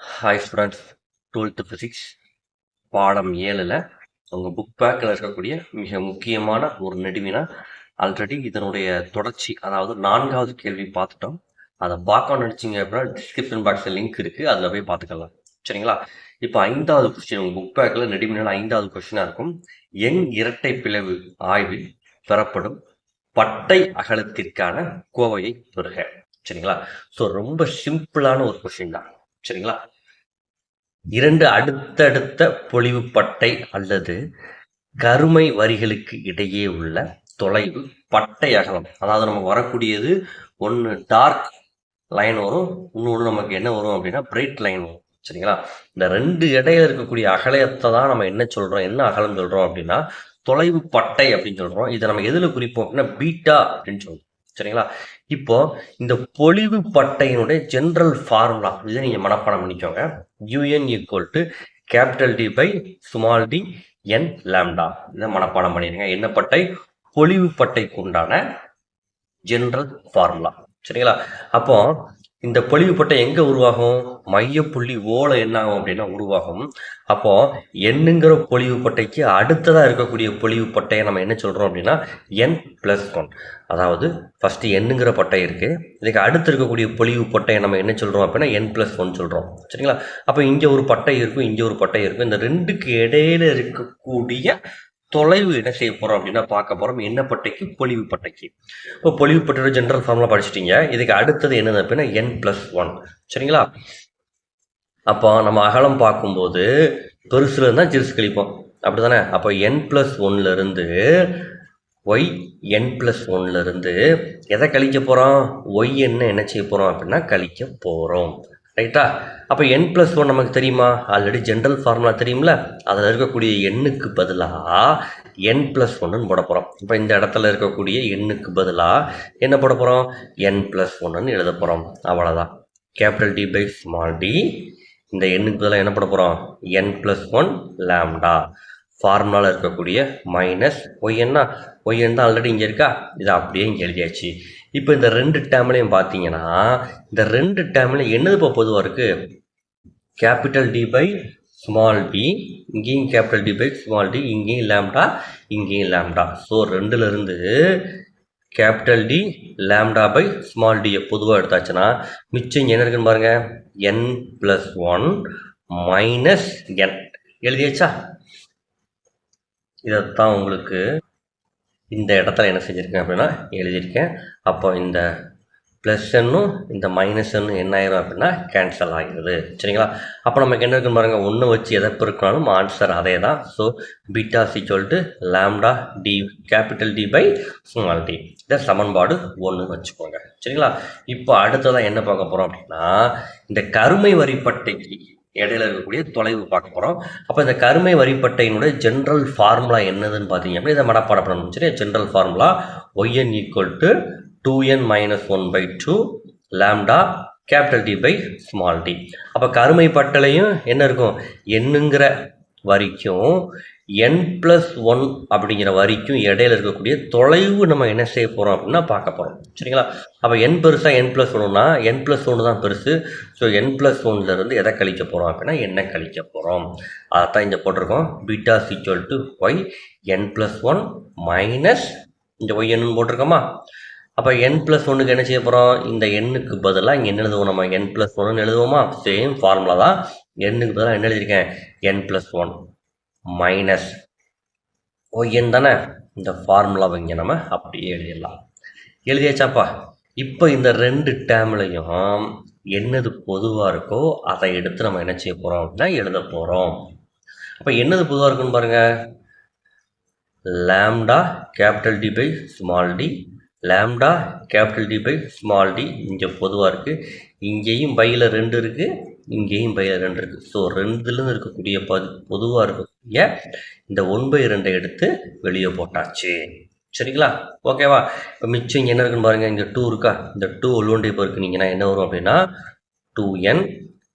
Hi students twelfth physics பாடம் ஏழில் உங்கள் புக் பேக்கில் இருக்கக்கூடிய மிக முக்கியமான ஒரு நெடுவினா ஆல்ரெடி இதனுடைய தொடர்ச்சி அதாவது நான்காவது கேள்வி பார்த்துட்டோம். அதை பார்க்கணும்னு நினச்சிங்க அப்படின்னா டிஸ்கிரிப்ஷன் பாக்ஸில் லிங்க் இருக்குது அதில் போய் பார்த்துக்கலாம். சரிங்களா? இப்போ ஐந்தாவது கொஸ்டின் உங்கள் புக் பேக்கில் நெடுவினால் ஐந்தாவது கொஸ்டினாக இருக்கும். எண் இரட்டை பிளவு ஆய்வில் பெறப்படும் பட்டை அகலத்திற்கான கோவையை பெறுக. சரிங்களா? ஸோ ரொம்ப சிம்பிளான ஒரு கொஸ்டின் தான். சரிங்களா? இரண்டு அடுத்தடுத்த பொழிவு பட்டை அல்லது கருமை வரிகளுக்கு இடையே உள்ள தொலைவு பட்டை அகலம் அதாவது நமக்கு வரக்கூடியது ஒன்று டார்க் லைன் வரும் இன்னொன்று நமக்கு என்ன வரும் அப்படின்னா பிரைட் லைன் வரும். சரிங்களா? இந்த ரெண்டு இடையில இருக்கக்கூடிய அகலத்தை தான் நம்ம என்ன சொல்றோம் என்ன அகலம் சொல்றோம் அப்படின்னா தொலைவு பட்டை அப்படின்னு சொல்றோம். இதை நம்ம எதில் குறிப்போம் அப்படின்னா பீட்டா அப்படின்னு சொல்றோம். சரிங்களா? இப்போ இந்த பொலிவு பட்டையினுடைய ஜென்ரல் ஃபார்முலா இதை நீங்க மனப்பாடம் பண்ணிக்கோங்க. U N equal to capital T by small T N lambda இதை மனப்பாடம் பண்ணிடுங்க. என்ன பட்டை? பொலிவு பட்டைக்கு உண்டான ஜென்ரல் ஃபார்முலா சரிங்களா? அப்போ இந்த பொலிவு எங்கே எங்க உருவாகும்? மையப்புள்ளி ஓலை என்ன ஆகும் அப்படின்னா உருவாகும். அப்போ எண்ணுங்கிற பொலிவு பட்டைக்கு இருக்கக்கூடிய பொலிவு பட்டையை நம்ம என்ன சொல்கிறோம் அப்படின்னா என் ப்ளஸ் ஒன் அதாவது ஃபஸ்ட்டு எண்ணுங்கிற பட்டை இருக்குது இதுக்கு அடுத்து இருக்கக்கூடிய பொலிவு பட்டையை நம்ம என்ன சொல்கிறோம் அப்படின்னா என் ப்ளஸ் ஒன் சொல்கிறோம் சரிங்களா? அப்போ இங்கே ஒரு பட்டை இருக்கும் இங்கே ஒரு பட்டை இருக்கும். இந்த ரெண்டுக்கு இடையில இருக்கக்கூடிய தொலைவு என்ன செய்ய போறோம் அப்படின்னா பார்க்க போறோம். என்ன பட்டைக்கு? பொலிவு பட்டைக்கு. இப்போ பொலிவு பட்டையோட ஜென்ரல் ஃபார்ம்லாம் படிச்சிட்டீங்க. இதுக்கு அடுத்தது என்னது அப்படின்னா என் பிளஸ் ஒன் சரிங்களா? அப்போ நம்ம அகலம் பார்க்கும்போது பெருசுல இருந்தால் சிறுசு கழிப்போம். அப்படிதானே அப்போ என் பிளஸ் ஒன்ல இருந்து ஒய் என் பிளஸ் ஒன்ல இருந்து எதை கழிக்க போகிறோம் ஒய் என்ன என்ன செய்ய போகிறோம் அப்படின்னா கழிக்க போகிறோம் ரைட்டா அப்போ என் ப்ளஸ் ஒன் நமக்கு தெரியுமா? ஆல்ரெடி ஜென்ரல் ஃபார்முலா தெரியும்ல? அதில் இருக்கக்கூடிய எண்ணுக்கு பதிலாக என் ப்ளஸ் ஒன்றுன்னு போட போகிறோம் இப்போ இந்த இடத்துல இருக்கக்கூடிய எண்ணுக்கு பதிலாக என்ன போட போகிறோம் என் ப்ளஸ் ஒன்றுன்னு எழுத போகிறோம் அவ்வளோதான் capital T by small T இந்த எண்ணுக்கு பதிலாக என்ன போட போகிறோம் என் ப்ளஸ் ஒன் லேம்டா ஃபார்முலாவில் இருக்கக்கூடிய மைனஸ் ஒய்என்னா ஒய்என் தான் ஆல்ரெடி இங்கே இருக்கா? இது அப்படியே இங்கே எழுதியாச்சு. இப்போ இந்த ரெண்டு டேம்லையும் பார்த்தீங்கன்னா இந்த ரெண்டு டேம்ல என்னது இப்போ பொதுவாக இருக்குது capital T by small T இங்கேயும் capital T by small T இங்கேயும் லேம்டா இங்கேயும் லேம்டா ஸோ ரெண்டுலேருந்து capital T lambda by small டியை பொதுவாக எடுத்தாச்சுன்னா மிச்சம் இங்கே என்ன இருக்குன்னு பாருங்க? N plus one minus N எழுதியாச்சா? இதைத்தான் உங்களுக்கு இந்த இடத்துல என்ன செஞ்சுருக்கேன் அப்படின்னா எழுதியிருக்கேன். அப்போ இந்த ப்ளஸ் எண்ணும் இந்த மைனஸ் எண்ணும் என்ன ஆயிரும் அப்படின்னா கேன்சல் ஆகிடுது சரிங்களா? அப்போ நமக்கு என்ன இருக்குன்னு பாருங்கள் ஒன்று வச்சு எதை பெருக்கினாலும் ஆன்சர் அதே தான் ஸோ பீட்டா சொல்லிட்டு lambda T capital T by small T இதை சமன்பாடு ஒன்று வச்சுக்கோங்க. சரிங்களா? இப்போ அடுத்ததான் என்ன பார்க்க போகிறோம் அப்படின்னா இந்த கருமை வரிப்பட்டைக்கு இடையில இருக்கக்கூடிய தொலைவு பார்க்க போகிறோம் அப்போ இந்த கருமை வரிப்பட்டையினுடைய ஜென்ரல் ஃபார்முலா என்னதுன்னு பார்த்தீங்க அப்படின்னா இதை மனப்பாடம் பண்ணணும் சரி general formula Y N equal to two N minus one by two lambda capital T by small T அப்போ கருமை பட்டலையும் என்ன இருக்கும்? என்னுங்கிற வரிக்கும் என் ப்ளஸ் ஒன் அப்படிங்கிற வரிக்கும் இடையில இருக்கக்கூடிய தொலைவு நம்ம என்ன செய்ய போகிறோம் அப்படின்னா பார்க்க போகிறோம் சரிங்களா? அப்போ என் பெருசாக என் ப்ளஸ் ஒன்றுனா என் ப்ளஸ் ஒன்று தான் பெருசு. ஸோ என் ப்ளஸ் ஒன்லேருந்து எதை கழிக்க போகிறோம் அப்படின்னா என்ன கழிக்க போகிறோம் அதைத்தான் இங்கே போட்டிருக்கோம். Beta equal to Y N plus one minus இந்த ஒய் என்னன்னு போட்டிருக்கோமா? அப்போ என் ப்ளஸ் ஒன்றுக்கு என்ன செய்ய போகிறோம் இந்த எண்ணுக்கு பதிலாக இங்கே என்ன எழுதுவோம் நம்ம? என் ப்ளஸ் ஒன்னு எழுதுவோமா? சேம் ஃபார்முலா தான் எண்ணுக்கு பதிலாக என்ன எழுதியிருக்கேன்? N plus one minus O N தானே? இந்த ஃபார்முலாவை இங்கே நம்ம அப்படியே எழுதிடலாம். எழுதியாச்சாப்பா? இப்போ இந்த ரெண்டு டேம்லையும் என்னது பொதுவாக இருக்கோ அதை எடுத்து நம்ம என்ன செய்ய போகிறோம் அப்படின்னா எழுத போகிறோம் அப்போ என்னது பொதுவாக இருக்குன்னு பாருங்கள் lambda capital T by small T lambda capital T by small T இங்கே பொதுவாக இருக்குது இங்கேயும் பையில் ரெண்டு இருக்குது இங்கேயும் பையில் ரெண்டு இருக்குது ஸோ ரெண்டுலேருந்து இருக்கக்கூடிய பது பொதுவாக இருக்கக்கூடிய இந்த ஒன் பை ரெண்டை எடுத்து வெளியே போட்டாச்சு. சரிங்களா? ஓகேவா? இப்போ மிச்சம் இங்கே என்ன இருக்குன்னு பாருங்கள் இங்கே டூ இருக்கா? இந்த டூ உள்ளோண்டை பெருக்குனீங்கன்னா என்ன வரும் அப்படின்னா டூ என்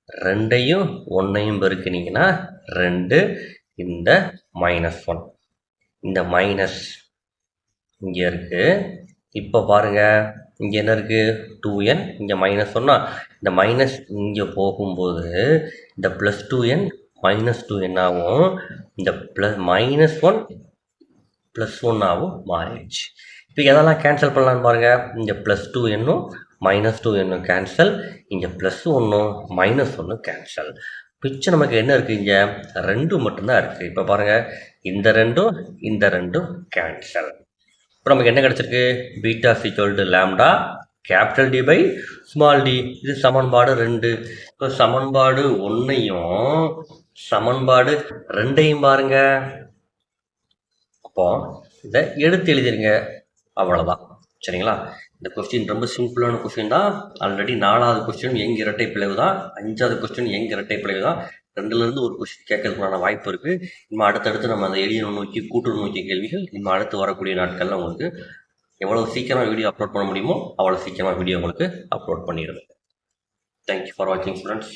ரெண்டையும் ஒன்றையும் பெருக்குனீங்கன்னா ரெண்டு இந்த மைனஸ் ஒன் இந்த மைனஸ் இங்கே இருக்குது இப்போ பாருங்கள் இங்கே என்ன இருக்குது டூ என் இங்கே மைனஸ் சொன்னால் இந்த மைனஸ் இங்கே போகும்போது இந்த plus two N minus two N ஆகும் இந்த ப்ளஸ் மைனஸ் ஒன் ப்ளஸ் ஒன்னாகவும் மாறிடுச்சு. இப்போ எதெல்லாம் கேன்சல் பண்ணலான்னு பாருங்கள் இங்கே ப்ளஸ் டூ என்னும் மைனஸ் டூ என்னும் கேன்சல் இங்கே ப்ளஸ் ஒன்றும் மைனஸ் ஒன்று கேன்சல் பிச்சு நமக்கு என்ன இருக்குது இங்கே? ரெண்டு மட்டும்தான் இருக்குது இப்போ பாருங்கள் இந்த ரெண்டும் இந்த ரெண்டும் கேன்சல் இப்போ நமக்கு என்ன கிடச்சிருக்கு? Beta equal to lambda capital T by small T. இது சமன்பாடு ரெண்டு. இப்போ சமன்பாடு ஒன்றையும் சமன்பாடு ரெண்டையும் பாருங்க. அப்போ இதை எடுத்து எழுதிருங்க. அவ்வளோதான் சரிங்களா? இந்த கொஸ்டின் ரொம்ப சிம்பிளான கொஸ்டின் தான். ஆல்ரெடி நாலாவது கொஸ்டின் எங்கள் இரட்டை பிளவு தான் அஞ்சாவது கொஸ்டின் எங்கள் இரட்டை பிளவு தான் ரெண்டுலேருந்து ஒரு கொஸ்டின் கேட்கறதுக்கான வாய்ப்பு இருக்குது இன்னும் அடுத்தடுத்து நம்ம அந்த எளிய நோக்கி கூட்டுறவு நோக்கிய கேள்விகள் இன்னும் அடுத்து வரக்கூடிய நாட்களில் உங்களுக்கு எவ்வளோ சீக்கிரமாக வீடியோ அப்லோட் பண்ண முடியுமோ அவ்வளோ சீக்கிரமாக வீடியோ உங்களுக்கு அப்லோட் பண்ணிடுவேன். தேங்க்யூ ஃபார் வாட்சிங் ஸ்டூடெண்ட்ஸ்